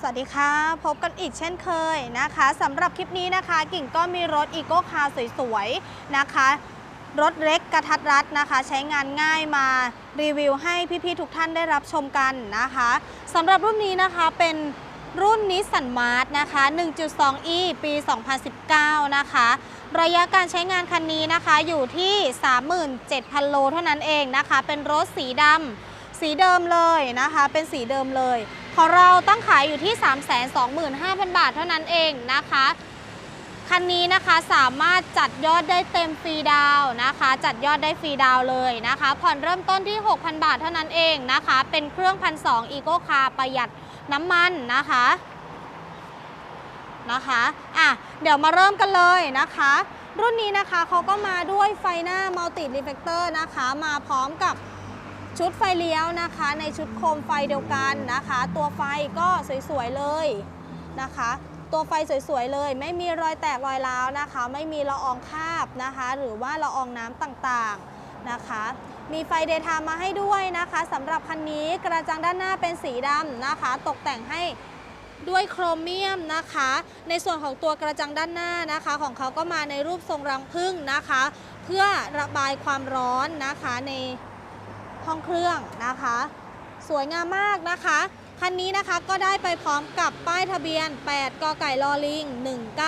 สวัสดีค่ะ พบกันอีกเช่นเคยนะคะสำหรับคลิปนี้นะคะ กิ่งก็มีรถอีโก้คาร์สวยๆนะคะ รถเล็กกระทัดรัดนะคะ ใช้งานง่ายมารีวิวให้พี่ๆทุกท่านได้รับชมกันนะคะสำหรับรุ่นนี้นะคะเป็นรุ่นนิสสันมาร์ทนะคะ 1.2e ปี 2019 นะคะ ระยะการใช้งานคันนี้นะคะอยู่ที่ 37,000 โลเท่านั้นเองนะคะ เป็นรถสีดำสีเดิมเลยนะคะ เป็นสีเดิมเลย ของเราตั้งขายอยู่ที่ 325,000 บาทเท่านั้นเองนะคะ คันนี้นะคะสามารถจัดยอดได้เต็มฟรีดาวนะคะ จัดยอดได้ฟรีดาวเลยนะคะ ผ่อนเริ่มต้นที่ 6,000 บาทเท่านั้นเองนะคะ เป็นเครื่องพันสองอีโก้คาประหยัดน้ำมันนะคะนะคะอะเดี๋ยวมาเริ่มกันเลยนะคะ รุ่นนี้นะคะเขาก็มาด้วยไฟหน้ามัลติรีเฟกเตอร์นะคะ มาพร้อมกับ ชุดไฟเลี้ยวนะคะ ในชุดโคมไฟเดียวกันนะคะ ตัวไฟก็สวยๆเลยนะคะ ตัวไฟสวยๆเลย ไม่มีรอยแตกรอยร้าวนะคะ ไม่มีละอองคาบนะคะ หรือว่าละอองน้ำต่างๆนะคะ มีไฟเดทม์มาให้ด้วยนะคะสำหรับคันนี้กระจังด้านหน้าเป็นสีดำนะคะ ตกแต่งให้ด้วยโครเมียมนะคะ ในส่วนของตัวกระจังด้านหน้านะคะ ของเขาก็มาในรูปทรงรังผึ้งนะคะ เพื่อระบายความร้อนนะคะใน ห้องเครื่องนะคะ สวยงามมากนะคะ คันนี้นะคะก็ได้ไปพร้อมกับป้ายทะเบียน 8 กไก่ลอลิง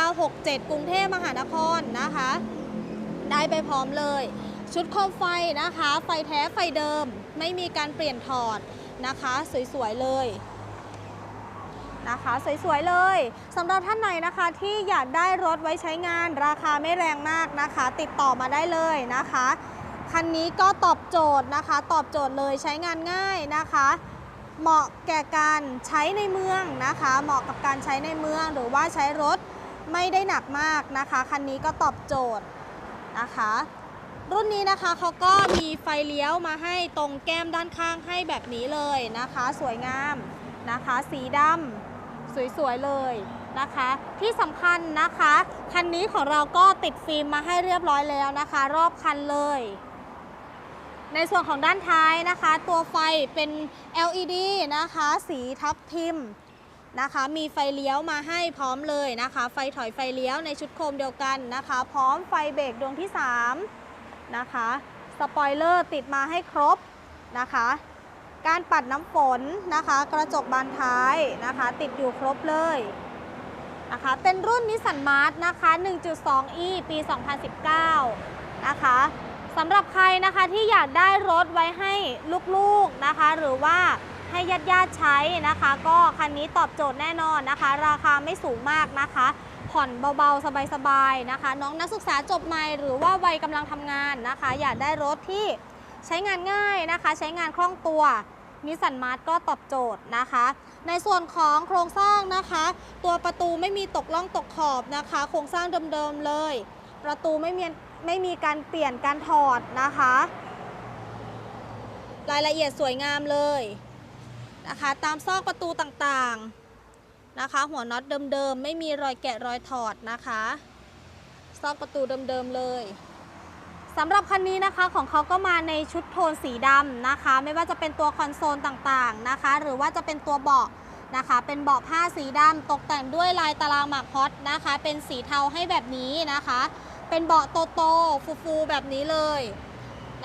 1967 กรุงเทพมหานครนะคะ ได้ไปพร้อมเลย ชุดโคมไฟนะคะ ไฟแท้ไฟเดิม ไม่มีการเปลี่ยนถอดนะคะ สวยๆเลยนะคะสวยๆเลยสำหรับท่านไหนนะคะที่อยากได้รถไว้ใช้งานราคาไม่แรงมากนะคะ ติดต่อมาได้เลยนะคะ คันนี้ก็ตอบโจทย์นะคะ ตอบโจทย์เลยใช้งานง่ายนะคะ เหมาะแก่การใช้ในเมืองนะคะ เหมาะกับการใช้ในเมืองหรือว่าใช้รถไม่ได้หนักมากนะคะ คันนี้ก็ตอบโจทย์นะคะ รุ่นนี้นะคะเขาก็มีไฟเลี้ยวมาให้ตรงแก้มด้านข้างให้แบบนี้เลยนะคะ สวยงามนะคะ สีดำสวยๆเลยนะคะ ที่สำคัญนะคะ คันนี้ของเราก็ติดฟิล์มมาให้เรียบร้อยแล้วนะคะ รอบคันเลย ในส่วนของด้านท้ายนะคะ ตัวไฟเป็น LED นะคะ สีทับทิมนะคะ มีไฟเลี้ยวมาให้พร้อมเลยนะคะ ไฟถอยไฟเลี้ยวในชุดโคมเดียวกันนะคะ พร้อมไฟเบรกดวงที่ 3 นะคะ สปอยเลอร์ติดมาให้ครบนะคะ การปัดน้ำฝนนะคะ กระจกบานท้ายนะคะ ติดอยู่ครบเลยนะคะ เป็นรุ่นนิสสันมาร์ทนะคะ 1.2e ปี 2019 นะคะ สำหรับใครนะคะที่อยากได้รถไว้ให้ลูกๆนะคะ หรือว่าให้ญาติญาติๆใช้นะคะ ก็คันนี้ตอบโจทย์แน่นอนนะคะ ราคาไม่สูงมากนะคะ ผ่อนเบาๆ สบายๆนะคะ น้องนักศึกษาจบใหม่หรือว่าวัยกำลังทำงานนะคะ อยากได้รถที่ใช้งานง่ายนะคะ ใช้งานคล่องตัวนิสสันมาร์ทก็ตอบโจทย์นะคะ ในส่วนของโครงสร้างนะคะ ตัวประตูไม่มีตกล่องตกขอบนะคะ โครงสร้างเดิมๆเลย ประตูไม่มี ไม่มีการเปลี่ยนการถอดนะคะ รายละเอียดสวยงามเลยนะคะ ตามซอกประตูต่างๆนะคะ หัวน็อตเดิมๆ ไม่มีรอยแกะรอยถอดนะคะ ซอกประตูเดิมๆเลยสำหรับคันนี้นะคะของเขาก็มาในชุดโทนสีดำนะคะ ไม่ว่าจะเป็นตัวคอนโซลต่างๆนะคะ หรือว่าจะเป็นตัวเบาะนะคะ เป็นเบาะผ้าสีดำตกแต่งด้วยลายตารางหมากฮอตนะคะ เป็นสีเทาให้แบบนี้นะคะ เป็นเบาะโตโตๆฟูๆแบบนี้เลย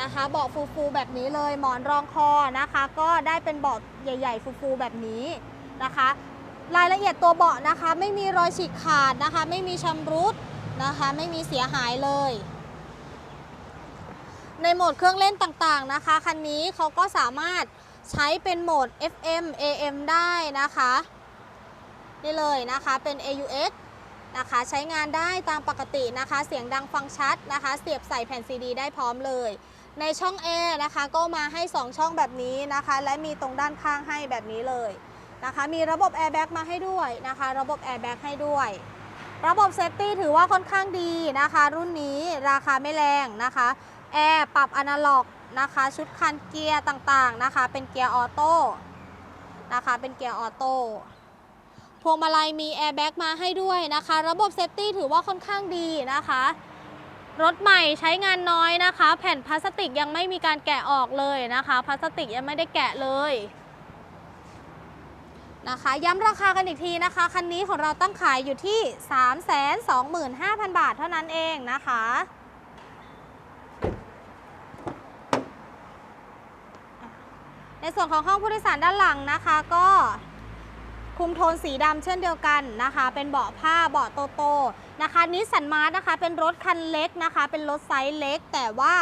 นะคะเบาะฟูๆแบบนี้เลยหมอนรองคอนะคะ ก็ได้เป็นเบาะใหญ่ ๆ ฟูๆแบบนี้นะคะ รายละเอียดตัวเบาะนะคะ ไม่มีรอยฉีกขาดนะคะ ไม่มีชำรุดนะคะ ไม่มีเสียหายเลย ในโหมดเครื่องเล่นต่างๆนะคะคันนี้เขาก็สามารถใช้เป็นโหมด FM AM ได้นะคะ นี่เลยนะคะเป็น AUX นะคะ ใช้งานได้ตามปกตินะคะ เสียงดังฟังชัดนะคะ เสียบใส่แผ่นซีดีได้พร้อมเลย ในช่องแอร์นะคะ ก็มาให้ 2 ช่องแบบนี้นะคะ และมีตรงด้านข้างให้แบบนี้เลยนะคะ มีระบบแอร์แบ็กมาให้ด้วยนะคะ ระบบแอร์แบ็กให้ด้วย ระบบเซฟตี้ถือว่าค่อนข้างดีนะคะ รุ่นนี้ราคาไม่แรงนะคะแอร์ปรับอนาล็อกนะคะ ชุดคันเกียร์ต่างๆนะคะ เป็นเกียร์ออโต้นะคะ เป็นเกียร์ออโต้ พวงมาลัยมีแอร์แบ็กมาให้ด้วยนะคะ ระบบเซฟตี้ถือว่าค่อนข้างดีนะคะ รถใหม่ใช้งานน้อยนะคะ แผ่นพลาสติกยังไม่มีการแกะออกเลยนะคะ พลาสติกยังไม่ได้แกะเลยนะคะย้ำราคากันอีกทีนะคะ คันนี้ของเราตั้งขายอยู่ที่ 325,000 บาทเท่านั้นเองนะคะ ในส่วนของห้องผู้โดยสารด้านหลังนะคะก็ คุมโทนสีดำเช่นเดียวกันนะคะ เป็นเบาะผ้าเบาะโตโตๆนะคะนิสสันมาร์นะคะ เป็นรถคันเล็กนะคะ เป็นรถไซส์เล็ก แต่ว่า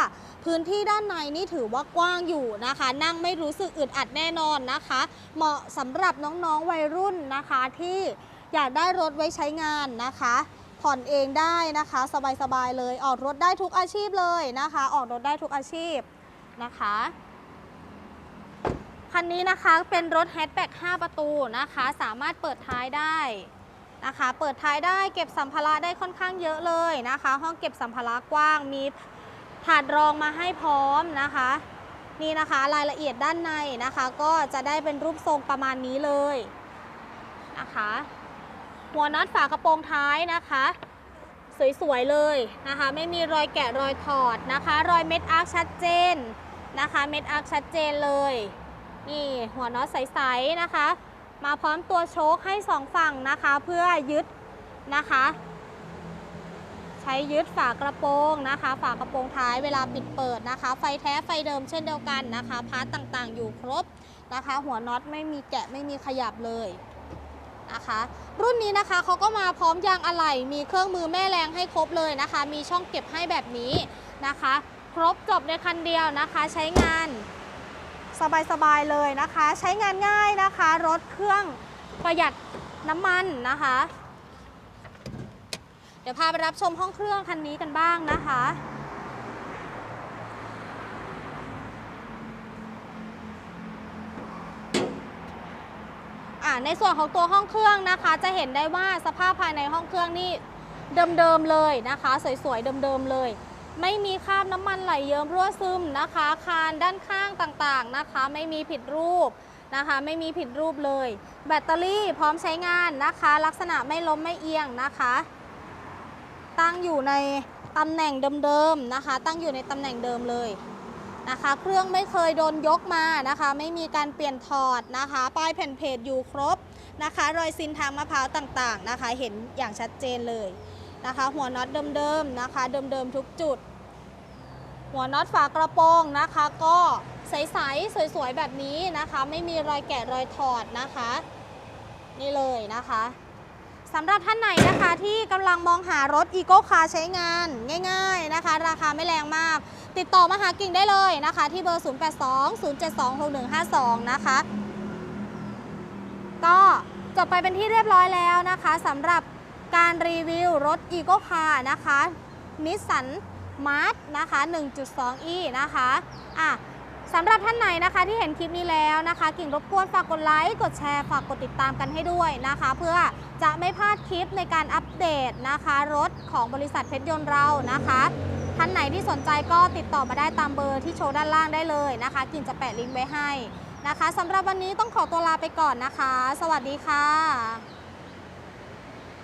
พื้นที่ด้านในนี่ถือว่ากว้างอยู่นะคะ นั่งไม่รู้สึกอึดอัดแน่นอนนะคะ เหมาะสำหรับน้องๆวัยรุ่นนะคะที่อยากได้รถไว้ใช้งานนะคะ ผ่อนเองได้นะคะ สบายๆเลยออกรถได้ทุกอาชีพเลยนะคะ ออกรถได้ทุกอาชีพนะคะ คันนี้นะคะเป็นรถแฮชแบ็ก5 ประตูนะคะ สามารถเปิดท้ายได้นะคะ เปิดท้ายได้เก็บสัมภาระได้ค่อนข้างเยอะเลยนะคะ ห้องเก็บสัมภาระกว้างมีถาดรองมาให้พร้อมนะคะ นี่นะคะรายละเอียดด้านในนะคะ ก็จะได้เป็นรูปทรงประมาณนี้เลยนะคะ หัวน็อตฝากระโปรงท้ายนะคะ สวยๆเลยนะคะ ไม่มีรอยแกะรอยถอดนะคะ รอยเม็ดอาร์คชัดเจนนะคะ เม็ดอาร์คชัดเจนเลย นี่หัวน็อตใสๆนะคะ มาพร้อมตัวโชคให้สองฝั่งนะคะ เพื่อยึดนะคะ ใช้ยึดฝากระโปรงนะคะ ฝากระโปรงท้ายเวลาปิดเปิดนะคะ ไฟแท้ไฟเดิมเช่นเดียวกันนะคะ พาร์ตต่างๆอยู่ครบนะคะ หัวน็อตไม่มีแกะไม่มีขยับเลยนะคะ รุ่นนี้นะคะเขาก็มาพร้อมยางอะไหล่มีเครื่องมือแม่แรงให้ครบเลยนะคะ มีช่องเก็บให้แบบนี้นะคะ ครบจบในคันเดียวนะคะ ใช้งาน สบายๆเลยนะคะ ใช้งานง่ายนะคะ รถเครื่องประหยัดน้ำมันนะคะ เดี๋ยวพาไปรับชมห้องเครื่องคันนี้กันบ้างนะคะในส่วนของตัวห้องเครื่องนะคะ จะเห็นได้ว่าสภาพภายในห้องเครื่องนี่เดิมๆเลยนะคะ สวยๆเดิมๆเลย ไม่มีคราบน้ำมันไหลเยิ้มรั่วซึมนะคะ คานด้านข้างต่างๆนะคะ ไม่มีผิดรูปนะคะ ไม่มีผิดรูปเลย แบตเตอรี่พร้อมใช้งานนะคะ ลักษณะไม่ล้มไม่เอียงนะคะ ตั้งอยู่ในตำแหน่งเดิมๆนะคะ ตั้งอยู่ในตำแหน่งเดิมเลยนะคะ เครื่องไม่เคยโดนยกมานะคะ ไม่มีการเปลี่ยนถอดนะคะ ป้ายแผ่นเพจอยู่ครบนะคะ รอยซินทางมะพร้าวต่างๆนะคะ เห็นอย่างชัดเจนเลย นะคะ หัวน็อตเดิมๆนะคะ เดิมๆทุกจุด หัวน็อตฝากระโปรงนะคะ ก็ใสๆสวยๆแบบนี้นะคะ ไม่มีรอยแกะรอยถอดนะคะ นี่เลยนะคะสำหรับท่านไหนนะคะที่กำลังมองหารถ e ีโก้คาร์ใช้งานง่ายๆนะคะ ราคาไม่แรงมาก ติดต่อมาหากิ่งได้เลยนะคะ ที่เบอร์ 0820726152 นะคะ ก็จบไปเป็นที่เรียบร้อยแล้วนะคะสำหรับ การรีวิวรถ e ีโก้คาร์นะคะนิสสันมาร์นะคะ 1.2e นะคะอะสำหรับท่านไหนนะคะที่เห็นคลิปนี้แล้วนะคะกิ่งรบกวนฝากกดไลค์กดแชร์ฝากกดติดตามกันให้ด้วยนะคะ เพื่อจะไม่พลาดคลิปในการอัปเดตนะคะ รถของบริษัทเพชรยนต์เรานะคะท่านไหนที่สนใจก็ติดต่อมาได้ตามเบอร์ที่โชว์ด้านล่างได้เลยนะคะ กิ่งจะแปะลิงก์ไว้ให้นะคะสำหรับวันนี้ต้องขอตัวลาไปก่อนนะคะ สวัสดีค่ะ